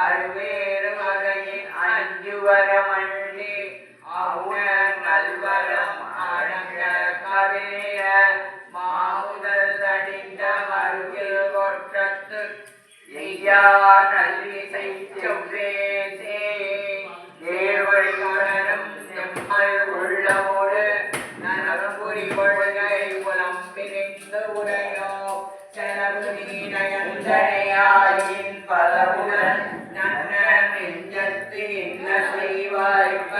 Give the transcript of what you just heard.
அருவேறு மகையின் அஞ்சு வரமள்ளி மாமுதல் தடிந்த மருகில் கொற்றத்து எய்யா கல்வி செய்தே தேவழி உணரும் செம்மல் உள்ளமோடு நலம்புரி கொள்கை புலம் பிரிந்து உரையோ செலவு நீடையந்தரையாயின் பலவுடன் நன்ன நெஞ்சத்து என்ன செய்வாய்ப்ப